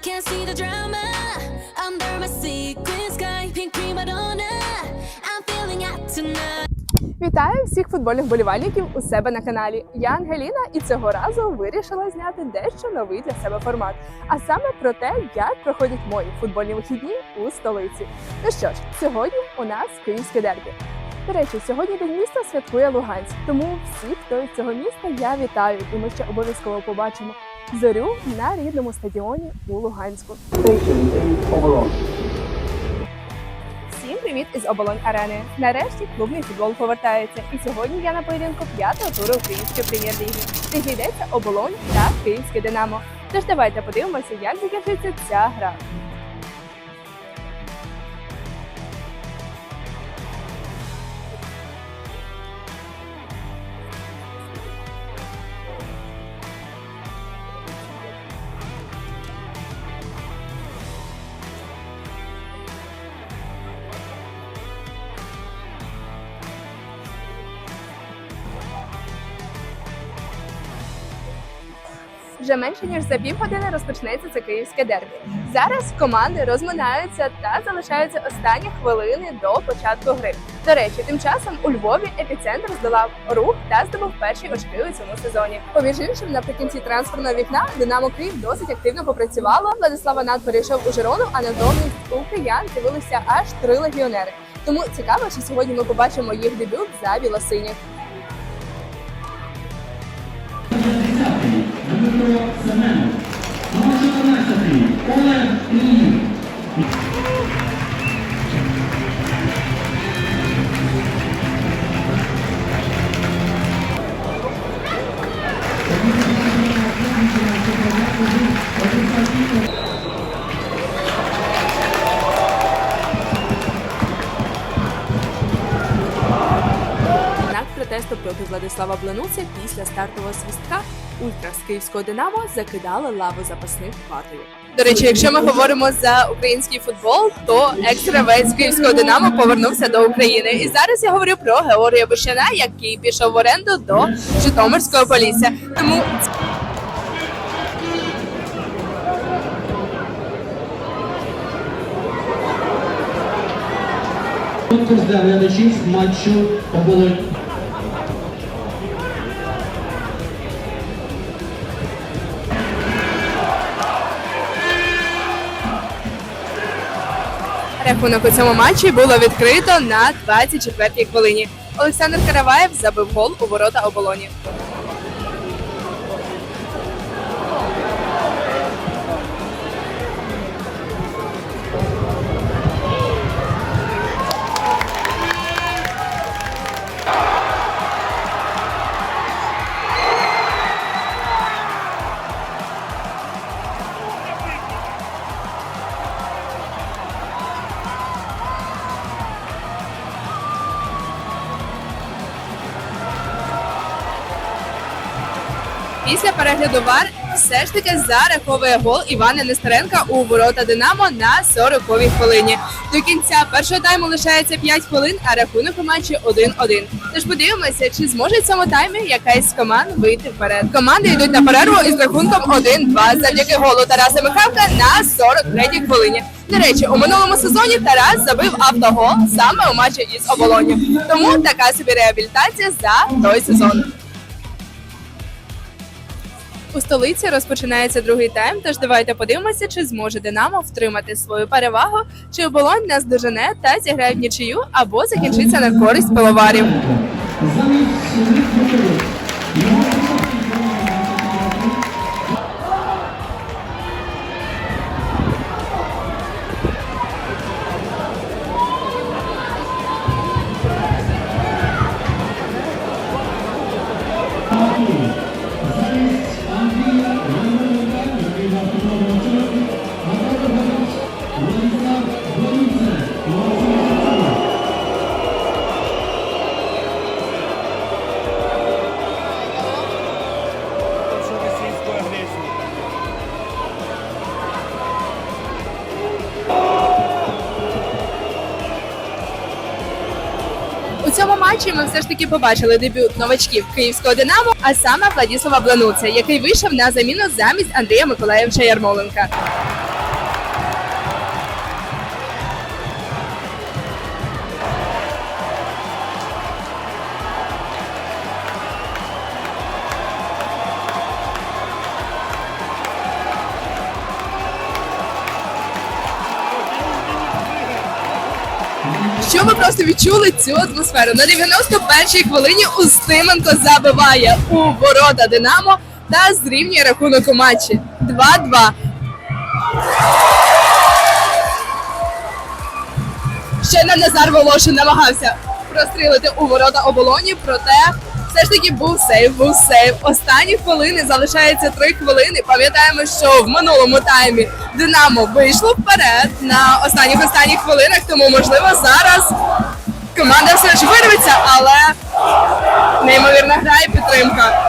Can't see the drama under my sequin sky. Pink prima donna. I'm feeling hot tonight. Вітаю всіх футбольних болівальників у себе на каналі. Я Ангеліна, і цього разу вирішила зняти дещо новий для себе формат. А саме про те, як проходять мої футбольні вихідні у столиці. Ну що ж, сьогодні у нас київське дербі. До речі, сьогодні день міста святкує Луганськ. Тому всіх, хто із цього міста, я вітаю, і ми ще обов'язково побачимо зорю на рідному стадіоні у Луганську. Всім привіт із оболонь арени. Нарешті клубний футбол повертається. І сьогодні я на поєдинку п'ятого туру української прем'єр-ліги, де зійдеться оболонь та київське Динамо. Тож давайте подивимося, як закінчиться ця гра. Вже менше ніж за півгодини розпочнеться це київське дербі. Зараз команди розминаються та залишаються останні хвилини до початку гри. До речі, тим часом у Львові епіцентр здолав рух та здобув перші очки у цьому сезоні. Поміж іншим, наприкінці трансферного вікна Динамо Київ досить активно попрацювало. Владислав Анат перейшов у Жирону, а натомість у киян з'явилися аж три легіонери. Тому цікаво, чи сьогодні ми побачимо їх дебют за білосиніх. Знак протесту проти Владислава Блануця після стартового свистка ультра з київського Динамо закидали лаву запасних ватою. До речі, якщо ми говоримо за український футбол, то екстравець київського Динамо повернувся до України. І зараз я говорю про Георгія Бущана, який пішов в оренду до Житомирського Полісся. Тому Конкурс для глядачів матчу оболонь. Рахунок у цьому матчі було відкрито на 24-й хвилині. Олександр Караваєв забив гол у ворота оболоні. Після перегляду ВАР все ж таки зараховує гол Івана Нестеренка у ворота Динамо на 40-й хвилині. До кінця першого тайму лишається 5 хвилин, а рахунок у матчі 1-1. Тож подивимося, чи зможе в цьому таймі якась з команд вийти вперед. Команди йдуть на перерву із рахунком 1-2 завдяки голу Тараса Михавка на 43-й хвилині. До речі, у минулому сезоні Тарас забив автогол саме у матчі із оболонью. Тому така собі реабілітація за той сезон. У столиці розпочинається другий тайм. Тож давайте подивимося, чи зможе Динамо втримати свою перевагу, чи оболонь нас дожене та зіграє в нічию, або закінчиться на користь пивоварів. У цьому матчі ми все ж таки побачили дебют новачків київського Динамо, а саме Владіслава Блануця, який вийшов на заміну замість Андрія Миколаєвича Ярмоленка. Щоб ви просто відчули цю атмосферу. На 91-й хвилині Устименко забиває у ворота Динамо та зрівнює рахунок у матчі 2-2. Ще на Назар Волошин намагався прострілити у ворота оболоні, проте все ж таки був сейв, був сейв. Останні хвилини залишається три хвилини. Пам'ятаємо, що в минулому таймі Динамо вийшло вперед на останніх останніх хвилинах, тому можливо зараз команда все ж вирветься, але неймовірна гра і підтримка.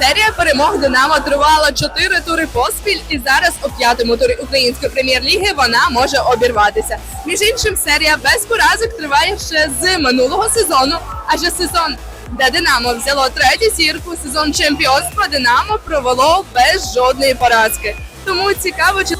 Серія перемог Динамо тривала 4 тури поспіль, і зараз у п'ятому турі української прем'єр-ліги вона може обірватися. Між іншим, серія без поразок триває ще з минулого сезону, адже сезон, де Динамо взяло третю зірку, сезон чемпіонства Динамо провело без жодної поразки. Тому цікаво, чи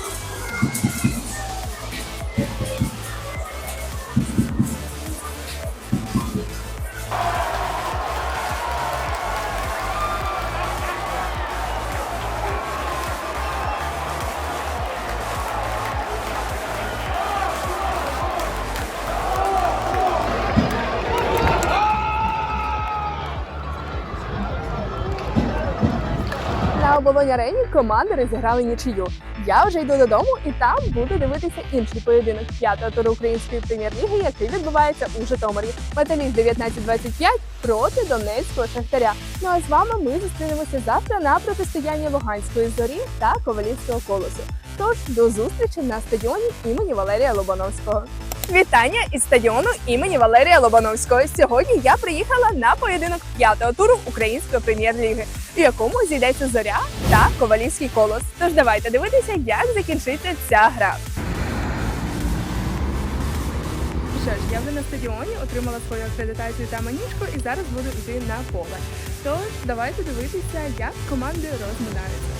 оболонь арені команди розіграли нічию. Я вже йду додому і там буду дивитися інший поєдинок п'ятого туру української прем'єр-ліги, який відбувається у Житомирі. Металіст 1925 проти Донецького шахтаря. Ну а з вами ми зустрінемося завтра на протистоянні Луганської зорі та Ковалівського колосу. Тож до зустрічі на стадіоні імені Валерія Лобановського. Вітання із стадіону імені Валерія Лобановського. Сьогодні я приїхала на поєдинок п'ятого туру української прем'єр-ліги, у якому зійдеться зоря та ковалівський колос. Тож давайте дивитися, як закінчиться ця гра. Що ж, я вже на стадіоні отримала свою акредитацію та маніжку і зараз буду йти на поле. Тож давайте дивитися, як команди розминаються.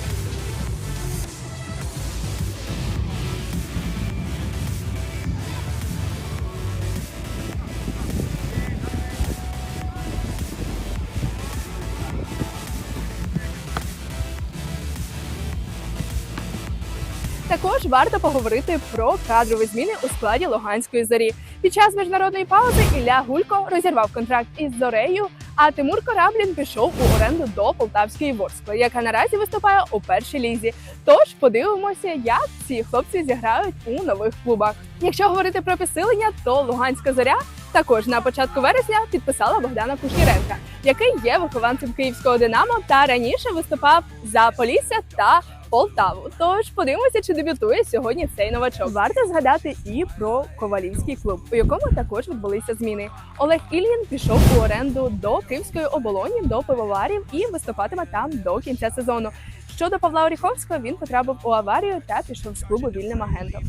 Також варто поговорити про кадрові зміни у складі Луганської зорі. Під час міжнародної паузи Ілля Гулько розірвав контракт із зорею. А Тимур Кораблін пішов у оренду до Полтавської Ворскли, яка наразі виступає у першій лізі. Тож подивимося, як ці хлопці зіграють у нових клубах. Якщо говорити про підсилення, то Луганська зоря також на початку вересня підписала Богдана Кушніренка, який є вихованцем київського Динамо та раніше виступав за Полісся та Полтаву. Тож подивимося, чи дебютує сьогодні цей новачок. Варто згадати і про ковалівський клуб, у якому також відбулися зміни. Олег Ільїн пішов у оренду до Київської оболоні до пивоварів і виступатиме там до кінця сезону. Щодо Павла Оріховського, він потрапив у аварію та пішов з клубу вільним агентом.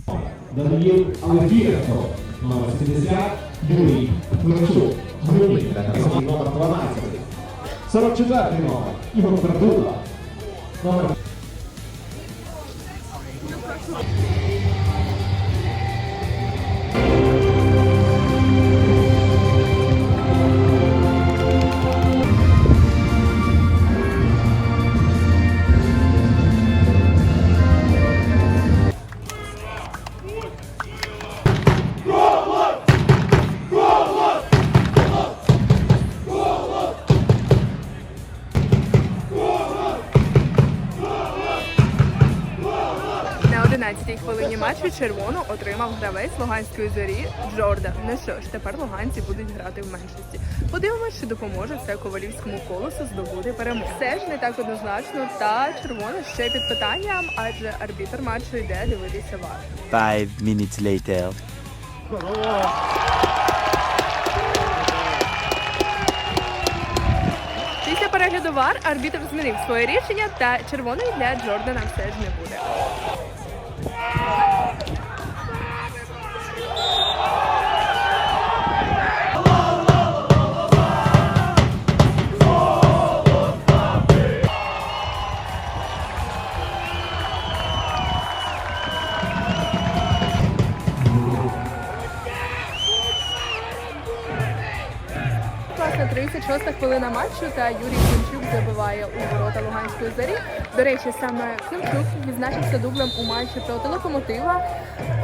Даниїл Алефіренко, номер 70, Юрій другий тренер номер 12, 44 номер, Ігор Пердула, номер 11-й хвилині матчу червону отримав гравець Луганської зорі Джордан. Ну що ж, тепер луганці будуть грати в меншості. Подивимось, чи допоможе це ковалівському колосу здобути перемогу. Все ж не так однозначно, та червоно ще під питанням, адже арбітр матчу йде дивитися вар. Five minutes later. Після перегляду вар арбітр змінив своє рішення, та червоної для Джордана все ж не буде. Власне, 36 хвилина матчу та Юрій Климчук забиває у ворота Луганської зорі. До речі, саме Климчук відзначився дублем у матчі проти локомотива,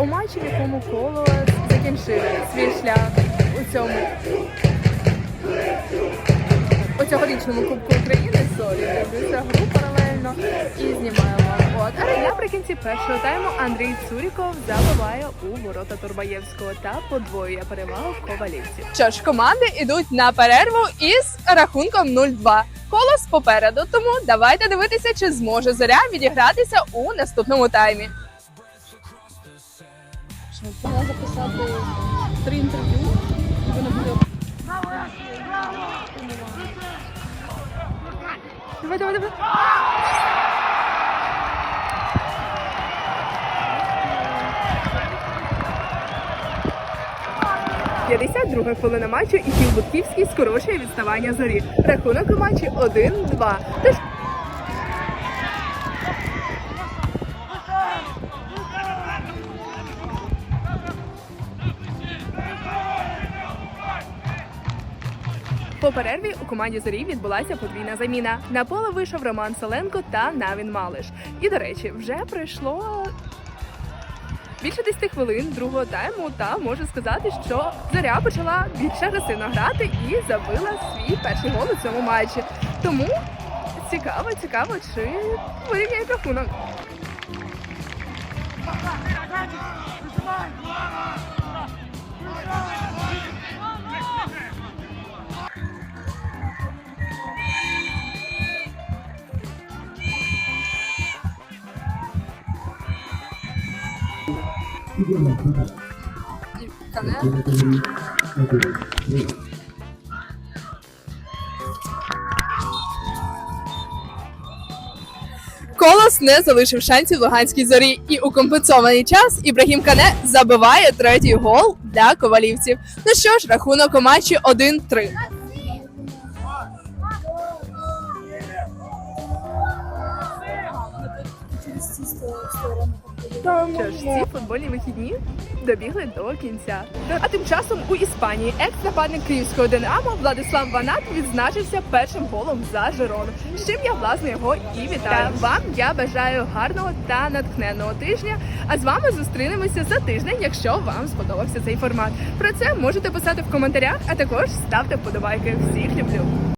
у матчі, в якому коло закінчили свій шлях у цьому у цьогорічному Кубку України. Сорі, дивлюся гру паралельно і знімаємо. От, наприкінці першого тайму Андрій Цуріков забиває у ворота Турбаєвського та подвоює перевагу ковалівців. Що ж, команди йдуть на перерву із рахунком 0-2. Колос попереду, тому давайте дивитися, чи зможе зоря відігратися у наступному таймі. Записати три інтерв'ю, і Давай, давай, давай. П'ятдесят друга хвилина матчу і Кіл Будківський скорочує відставання зорі. Рахунок у матчі 1-2. Тож По перерві у команді зорі відбулася подвійна заміна. На поле вийшов Роман Соленко та Навін Малиш. І до речі, вже пройшло більше 10 хвилин другого тайму. Та можу сказати, що зоря почала більш агресивно грати і забила свій перший гол у цьому матчі. Тому цікаво, цікаво, чи вирівняє рахунок. Колос не залишив шансів Луганській зорі, і у компенсований час Ібрагім Кане забиває третій гол для ковалівців. Ну що ж, рахунок у матчі 1-3. Що ж, ці футбольні вихідні добігли до кінця. А тим часом у Іспанії екс-нападник київського Динамо Владислав Ванат відзначився першим голом за Жерону. З чим я власне його і вітаю. Вам я бажаю гарного та натхненного тижня. А з вами зустрінемося за тиждень, якщо вам сподобався цей формат. Про це можете писати в коментарях, а також ставте вподобайки. Всіх люблю.